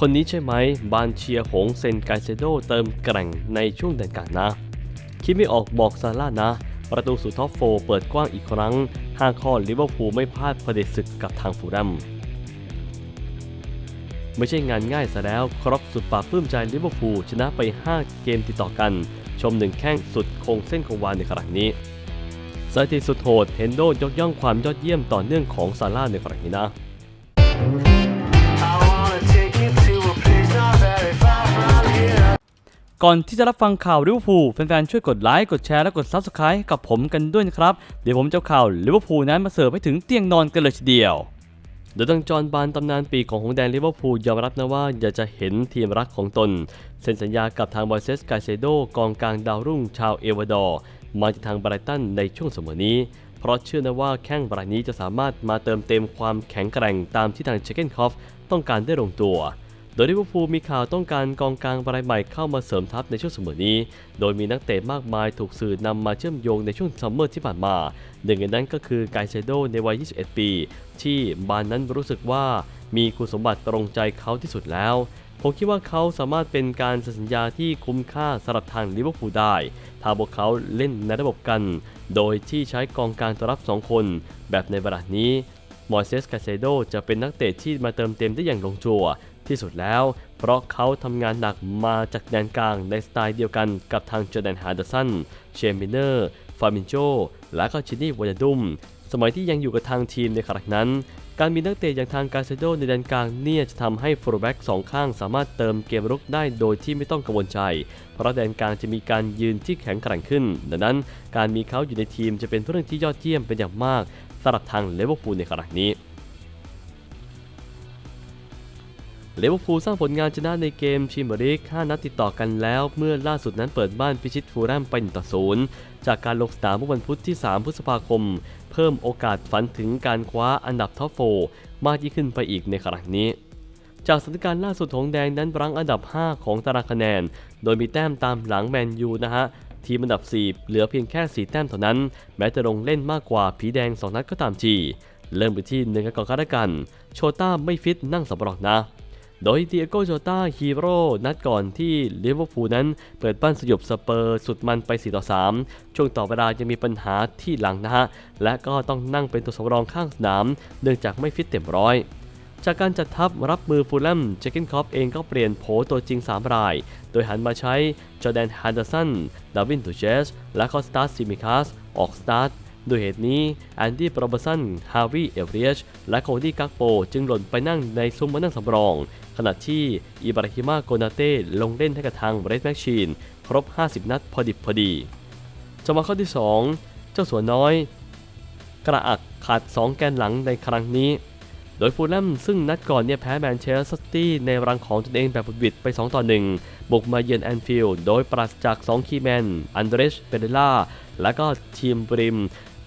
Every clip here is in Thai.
คนนี้ใช่ไหมบานเชียหงเซนไกเซโดเติมแกร่งในช่วงเดินกลางนะ คิดไม่ออกบอกซาร่านะ ประตูสู่ท็อปโฟร์เปิดกว้างอีกครั้งห้าข้อลิเวอร์พูลไม่พลาดประเดศึกกับทางฟูลแลมไม่ใช่งานง่ายซะแล้วครบสุดปากปลื้มใจลิเวอร์พูลชนะไป 5 เกมติดต่อกัน ชมหนึ่งแข้งสุดคงเส้นคงวาในครั้งนี้สถิติสุดโหดเฮนโดยกย่องความยอดเยี่ยมต่อเนื่องของซาร่าในครั้งนี้นะ ก่อนที่จะรับฟังข่าวลิเวอร์พูลแฟนๆช่วยกดไลค์กดแชร์และกด Subscribe กับผมกันด้วยนะครับ เดี๋ยวผมจะเอาข่าวลิเวอร์พูลนั้นมาเสิร์ฟให้ถึงเตียงนอนกันเลยทีเดียวโดยทางจอห์นบานตำนานปีของหงแดงลิเวอร์พูลยอมรับนะว่าอยากจะเห็นทีมรักของตนเซ็นสัญญากับทางบอยเซสกาเซโดกองกลางดาวรุ่งชาวเอวาดอร์มาจากทางไบรตันในช่วงสมอนี้ เพราะเชื่อนะว่าแข้งรายนี้จะสามารถมาเติมเต็มความแข็งแกร่งตามที่ทางเชเกนคอฟต้องการได้ลงตัว โดยลิเวอร์พูลมีข่าวต้องการกองกลางรายใหม่เข้ามาเสริมทัพในช่วงเสมอนี้ โดยมีนักเตะมากมายถูกสื่อนำมาเชื่อมโยงในช่วงซัมเมอร์ที่ผ่านมา หนึ่งในนั้นก็คือไกเซโดในวัย 21 ปี ที่บานนั้นรู้สึกว่ามีคุณสมบัติตรงใจเขาที่สุดแล้วผมคิดว่าเขาสามารถเป็นการสัญญาที่คุ้มค่าสำหรับทางลิเวอร์พูลได้ ถ้าพวกเขาเล่นในระบบกัน โดยที่ใช้กองกลางตัวรับ 2 คน แบบในเวลานี้ มอยเซส กาเซโดจะเป็นนักเตะที่มาเติมเต็มได้อย่างลงตัว ที่สุดแล้ว เพราะเขาทำงานหนักมาจากแดนกลางในสไตล์เดียวกันกับทางเจแดนฮาร์ดสัน เชมิเนอร์ ฟามินโจ และก็ชินี่วายดุม สมัยที่ยังอยู่กับทางทีมในครั้งนั้น การมีนักเตะอย่างทางกาเซโดในแดนกลางเนี่ยจะทำให้ฟูแบ็กสองข้างสามารถเติมเกมรุกได้โดยที่ไม่ต้องกังวลใจ เพราะแดนกลางจะมีการยืนที่แข็งแกร่งขึ้น ดังนั้น การมีเขาอยู่ในทีมจะเป็นเรื่องที่ยอดเยี่ยมเป็นอย่างมากสำหรับทางเลเวอร์พูลในครั้งนี้ เลเวอร์พูลสร้างผลงานชนะในเกมพรีเมียร์ลีก5นัดติดต่อกันแล้ว เมื่อล่าสุดนั้นเปิดบ้านพิชิตฟูลแลมไป1ต่อ0จากการลงสนามเมื่อวันพุธที่ 3 พฤษภาคม เพิ่มโอกาสฝันถึงการคว้าอันดับท็อปโฟมากยิ่งขึ้นไปอีกในครั้งนี้ จากสถานการณ์ล่าสุดของแดงนั้นรั้งอันดับ 5 ของตารางคะแนน โดยมีแต้มตามหลังแมนยูนะฮะทีมอันดับ 4 เหลือเพียงแค่ 4 แต้มเท่านั้น แม้จะลงเล่นมากกว่าผีแดง 2 นัดก็ตามทีเริ่มไปที่หนึ่งกันก่อนกันโชต้าไม่ฟิตนั่งสำรองนะ โดยเดียโกโจตาฮีโร่นัดก่อนที่ลิเวอร์พูลนั้นเปิดบ้านสยบสเปอร์สุดมันไป 4 ต่อ 3 ช่วงต่อเวลายังมีปัญหาที่หลังนะฮะ และก็ต้องนั่งเป็นตัวสำรองข้างสนาม เนื่องจากไม่ฟิตเต็มร้อยจากการจัดทัพรับมือฟูลแลมเจคเกนคอปเองก็เปลี่ยนโผตัวจริง 3 ราย โดยหันมาใช้จอแดนฮันเดอร์สัน ดาวินตูเจสและก็สตาร์ซิมิคัส ออกสตาร์ทด้วยเหตุนี้แอนดี้โรเบอร์สัน ฮาวิเอลเรียช และโคดี้กักโป จึงหล่นไปนั่งในซุ้มมานั่งสำรอง ขณะที่อิบราฮิมาโกนาเต้ลงเล่นให้กับทางเรดแมชชีนครบ 50 นัดพอดิบพอดีจมาข้อที่ 2 เจ้าสัวน้อย กระอักขาด 2 แกนหลังในครั้งนี้ โดยฟูลแลมซึ่งนัดก่อนเนี่ยแพ้แมนเชสเตอร์ซิตี้ในรังของตนเองแบบบุบิดไป 2 ต่อ 1 บุกมาเยือนแอนฟิลด์โดยปราศจาก 2 คีย์แมน อันเดรสเปเรล่า และก็ทีมบริม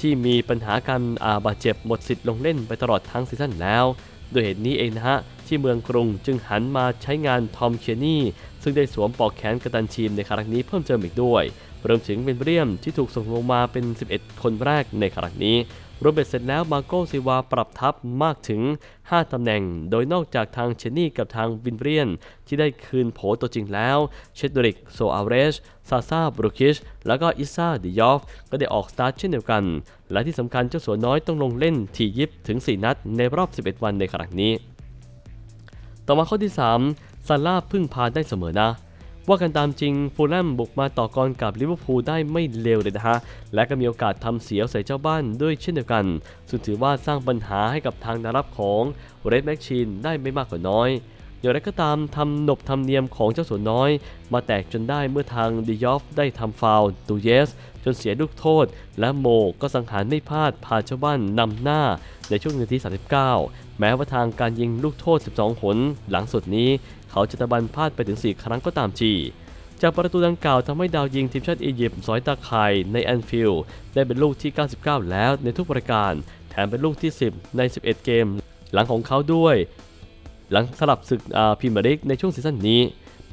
ที่มีปัญหาการอาบาดเจ็บหมดสิทธิ์ลงเล่นไปตลอดทั้งซีซั่นแล้ว โดยเหตุนี้เองนะฮะ ที่เมืองกรุง จึงหันมาใช้งานทอมเคียนี่ ซึ่งได้สวมปอกแขนกัปตันทีมในครั้งนี้เพิ่มเติมอีกด้วยรวมถึงเป็นเบรียมที่ถูกส่งลงมาเป็น 11 คนแรกในครั้งนี้ รวมเบ็ดเสร็จแล้วมาโกซิวาปรับทัพมากถึง 5 ตำแหน่ง โดยนอกจากทางเชนนี่กับทางวินเบรียน ที่ได้คืนโผตัวจริงแล้ว เชดริก โซอาเรช ซาซาบรูคิช แล้วก็อิซาดิยอฟ ก็ได้ออกสตาร์ทเช่นเดียวกัน และที่สำคัญเจ้าสัวน้อยต้องลงเล่นทียิบถึง 4 นัดในรอบ 11 วันในครั้งนี้ ต่อมาข้อที่ 3 ซาร่าพึ่งพาได้เสมอนะ ว่ากันตามจริงฟูลแลมบุกมาต่อกรกับลิเวอร์พูลได้ไม่เลวเลยนะฮะ และก็มีโอกาสทำเสียใส่เจ้าบ้านด้วยเช่นเดียวกัน ซึ่งถือว่าสร้างปัญหาให้กับทางนารับของเรดแมชชีนได้ไม่มากกว่าน้อยอย่างไรก็ตามทำหนบทำเนียมของเจ้าสัวนน้อย มาแตกจนได้เมื่อทางดิยอฟได้ทำฟาวล์ตูเยส จนเสียลูกโทษ และโมก็สังหารไม่พลาดพาเจ้าบ้านนำหน้าในช่วงนาที 39 แม้ว่าทางการยิงลูกโทษ 12 หน หลังสุดนี้ เขาจะตะบันพลาดไปถึง 4 ครั้งก็ตามทีจากประตูดังกล่าวทำให้ดาวยิงทีมชาติอียิปต์สอยตาข่ายในแอนฟิลด์ได้เป็นลูกที่ 99 แล้วในทุกประการ แถมเป็นลูกที่ 10 ใน 11 เกม หลังของเขาด้วย หลังสลับศึกพิมียร์ลีกในช่วงซีซั่นนี้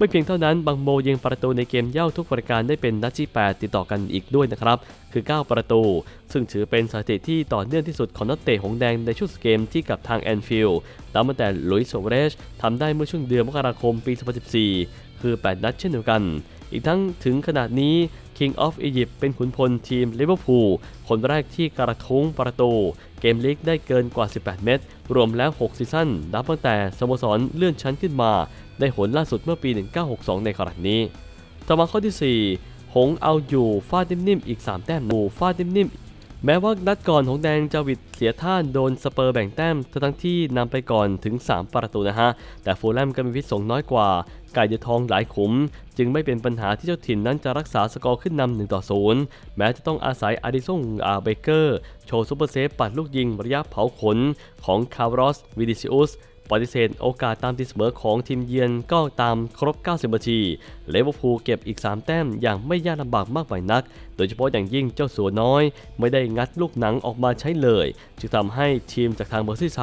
ไม่เพียงเท่านั้นบังโมยิงประตูในเกมเย่าทุกประการได้เป็นนัดที่ 8 ติดต่อกันอีกด้วยนะครับ คือ 9 ประตู ซึ่งถือเป็นสถิติที่ต่อเนื่องที่สุดของนักเตะหงแดงในชุดเกมที่กับทางแอนฟิลด์นับตั้งแต่ลุยส์โซเรสทำได้เมื่อช่วงเดือนมกราคมปี 2014 คือ 8 นัดเช่นเดียวกัน อีกทั้งถึงขนาดนี้ King of Egypt เป็นขุนพลทีมลิเวอร์พูลคนแรกที่กระทุ้งประตู เกมลีกได้เกินกว่า 18 เม็ดรวมแล้ว 6 ซีซั่นนับตั้งแต่สโมสรเลื่อนชั้นขึ้นมา ได้หนล่าสุดเมื่อปี 1962 ในครั้งนี้ ต่อมาข้อที่ 4 หงเอาอยู่ฟาดนิ่มๆอีก 3 แต้มหนูฟาดนิ่มๆ แม้ว่านัดก่อนของแดงจาวิดเสียท่าโดนสเปอร์แบ่งแต้มทั้งที่นำไปก่อนถึง 3 ประตูนะฮะ แต่ฟูลแลมก็มีพิษสงน้อยกว่า ไก่จะทองหลายขุม จึงไม่เป็นปัญหาที่เจ้าถิ่นนั้นจะรักษาสกอร์ขึ้นนำ1ต่อ0แม้จะต้องอาศัยอาริซงอาเบเกอร์ โชว์ซูเปอร์เซฟปัดลูกยิงระยะเผาขนของคาร์ลอสวิดิซิอุส ปฏิเสธโอกาสตามตีเสมอของทีมเยือนก็ตามครบ 90 นาที เลเวอร์พูลเก็บอีก 3 แต้มอย่างไม่ยากลำบากมากไปนัก โดยเฉพาะอย่างยิ่งเจ้าสัวน้อย ไม่ได้งัดลูกหนังออกมาใช้เลย จึงทำให้ทีมจากทางเบอร์ซี่ไซ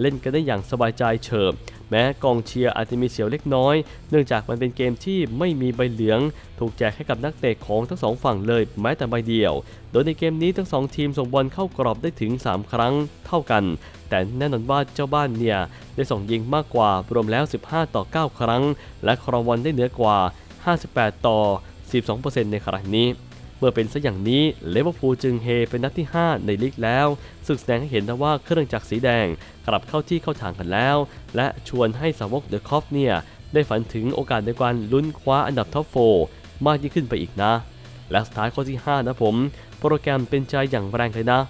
เล่นกันได้อย่างสบายใจเฉิบ แม้กองเชียร์อาจจะมีเสียวเล็กน้อย เนื่องจากมันเป็นเกมที่ไม่มีใบเหลือง ถูกแจกให้กับนักเตะของทั้งสองฝั่งเลยแม้แต่ใบเดียว โดยในเกมนี้ทั้งสองทีมส่งบอลเข้ากรอบได้ถึง 3 ครั้งเท่ากัน แต่แน่นอนว่าเจ้าบ้านเนี่ยได้ส่งยิงมากกว่ารวมแล้ว 15 ต่อ 9 ครั้ง และครองบอลได้เหนือกว่า 58 ต่อ 12%ในครั้งนี้ มื่อเป็นซะอย่างนี้เลเวอร์พูลจึงเฮเป็นนัดที่ 5 ในลีกแล้ว ซึ่งแสดงให้เห็นนะว่าเครื่องจักรสีแดงกลับเข้าที่เข้าทางกันแล้ว และชวนให้สาวกเดอะคอฟเนี่ยได้ฝันถึงโอกาสในการลุ้นคว้าอันดับท็อปโฟมากยิ่งขึ้นไปอีกนะ และสุดท้ายข้อที่ 5 นะผม โปรแกรมเป็นใจอย่างแรงเลยนะ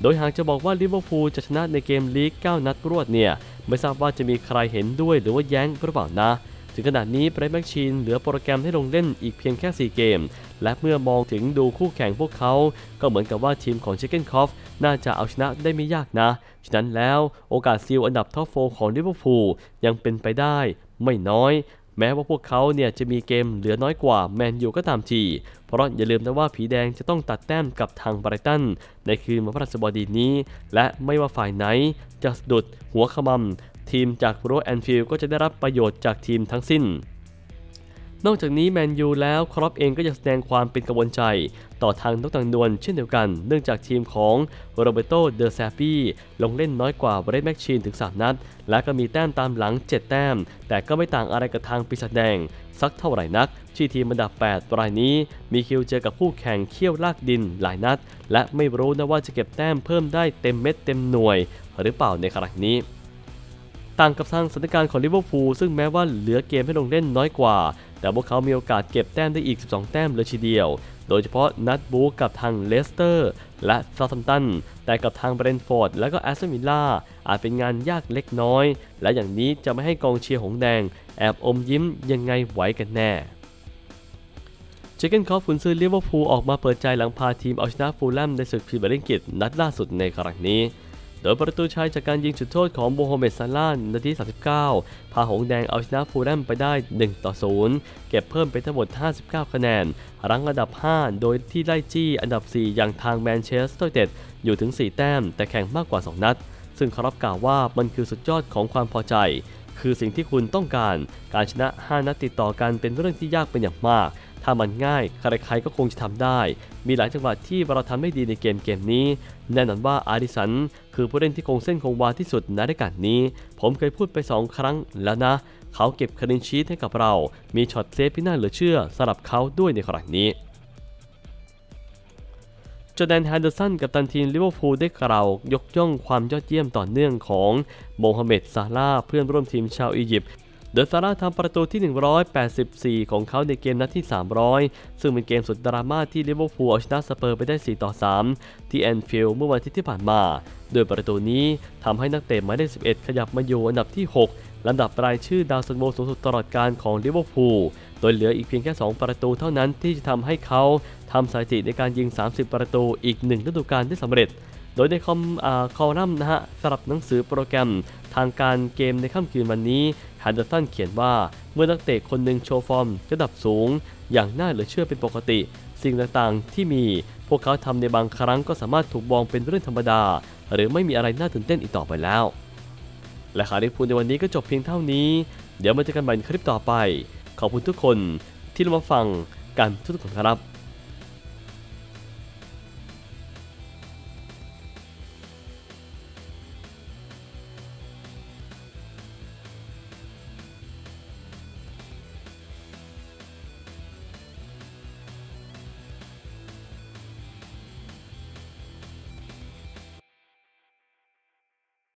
โดยหากจะบอกว่าลิเวอร์พูลจะชนะในเกมลีก 9 นัดรวดเนี่ย ไม่ทราบว่าจะมีใครเห็นด้วยหรือว่าแย้งหรือเปล่านะ ถึงขนาดนี้ไบรท์แมชชีนเหลือโปรแกรมให้ลงเล่นอีกเพียงแค่ 4 เกม และเมื่อมองถึงดูคู่แข่งพวกเขา ก็เหมือนกับว่าทีมของ Chicken c o f น่าจะเอาชนะได้ไม่ยากนะ ฉะนั้นแล้วโอกาสซีลอันดับท็อปโฟของลิเวอร์พูลยังเป็นไปได้ไม่น้อยแม้ว่าพวกเขาเนี่ยจะมีเกมเหลือน้อยกว่าแมนยูก็ตามที เพราะอย่าลืมนะว่าผีแดงจะต้องตัดแต้มกับทางไบรตัน ในคืนวันพฤหัสบดีนี้ และไม่ว่าฝ่ายไหนจะสะดุดหัวขมำ ทีมจากโรแอนฟิลด์ก็จะได้รับประโยชน์จากทีมทั้งสิ้น นอกจากนี้แมนยูแล้วครอปเองก็ยังแสดงความเป็นกังวลใจ ต่อทางนกตังนวลเช่นเดียวกัน เนื่องจากทีมของโรเบโตเดอแซปีลงเล่นน้อยกว่าเบรดแมชชีนถึง 3 นัด และก็มีแต้มตามหลัง 7 แต้ม แต่ก็ไม่ต่างอะไรกับทางปีศาจแดง สักเท่าไหร่นัก ที่ทีมอันดับ 8 รายนี้ มีคิวเจอกับคู่แข่งเขี้ยวลากดินหลายนัด และไม่รู้นะว่าจะเก็บแต้มเพิ่มได้เต็มเม็ดเต็มหน่วย หรือเปล่าในครั้งนี้ ต่างกับทางสถานการณ์ของลิเวอร์พูลซึ่งแม้ว่าเหลือเกมให้ลงเล่นน้อยกว่า แต่พวกเขามีโอกาสเก็บแต้มได้อีก 12 แต้มเลยทีเดียว โดยเฉพาะนัดบูกับทางเลสเตอร์ และซาทัมตัน แต่กับทางเบรนท์ฟอร์ดและก็แอสตันวิลล่าอาจเป็นงานยากเล็กน้อย และอย่างนี้จะไม่ให้กองเชียร์หงแดง แอบอมยิ้มยังไงไหวกันแน่เจเกนคอฟฟุนซื้อลิเวอร์พูลออกมาเปิดใจหลังพาทีมเอาชนะฟูลแลมในศึกพรีเมียร์ลีกนัดล่าสุดในครั้งนี้ โดยประตูชัยจากการยิงจุดโทษของโมฮัมเหม็ดซาลาห์นาที 39 พาหงแดงเอาชนะฟูลแลมไปได้ 1 ต่อ 0 เก็บเพิ่มเป็นทั้งหมด 59 คะแนน รั้งอันดับ 5 โดยที่ไล่จี้อันดับ 4 อย่างทางแมนเชสเตอร์ยูไนเต็ดอยู่ถึง 4 แต้ม แต่แข่งมากกว่า 2 นัด ซึ่งเขารับกล่าวว่ามันคือสุดยอดของความพอใจ คือสิ่งที่คุณต้องการ การชนะ 5 นัดติดต่อกันเป็นเรื่องที่ยากเป็นอย่างมาก ถ้ามันง่ายใครๆก็คงจะทำได้ มีหลายจังหวะที่เราทำไม่ดีในเกมเกมนี้ แน่นอนว่าอาริสันคือผู้เล่นที่คงเส้นคงวาที่สุดในรายการนี้ ผมเคยพูดไป 2 ครั้งแล้วนะ เขาเก็บคลินชีตให้กับเรา มีช็อตเซฟที่น่าเหลือเชื่อสำหรับเขาด้วยในครั้งนี้จอแดนแฮนเดอร์สันกับตันทีมลิเวอร์พูลได้กล่าวยกย่องความยอดเยี่ยมต่อเนื่องของโมฮัมเหม็ดซาลาเพื่อนร่วมทีมชาวอียิปต์ โดยซาร่าทำประตูที่ 184 ของเขาในเกมนัดที่ 300 ซึ่งเป็นเกมสุดดราม่าที่ลิเวอร์พูลเอาชนะสเปอร์ไปได้ 4 ต่อ 3 ที่แอนฟิลด์เมื่อวันอาทิตย์ที่ผ่านมา โดยประตูนี้ทำให้นักเตะหมายเลข 11 ขยับมาอยู่อันดับที่ 6 ลำดับรายชื่อดาวซันโวสูงสุดตลอดการของลิเวอร์พูล โดยเหลืออีกเพียงแค่ 2 ประตูเท่านั้นที่จะทำให้เขาทำสถิติในการยิง 30 ประตูอีก 1 ฤดูกาลได้สำเร็จ โดยในคอมอคอลัมน์นะฮะสำหรับหนังสือโปรแกรมทางการเกมในค่ำคืนวันนี้ฮันเดอร์สันเขียนว่าเมื่อนักเตะคนหนึ่งโชว์ฟอร์มระดับสูง อย่างน่าเหลือเชื่อเป็นปกติ สิ่งต่างๆที่มี พวกเขาทำในบางครั้งก็สามารถถูกมองเป็นเรื่องธรรมดา หรือไม่มีอะไรน่าตื่นเต้นอีกต่อไปแล้ว และข่าวที่พูดในวันนี้ก็จบเพียงเท่านี้ เดี๋ยวมาเจอกันใหม่ในคลิปต่อไป ขอบคุณทุกคนที่รามาฟังกันทุกคนครับ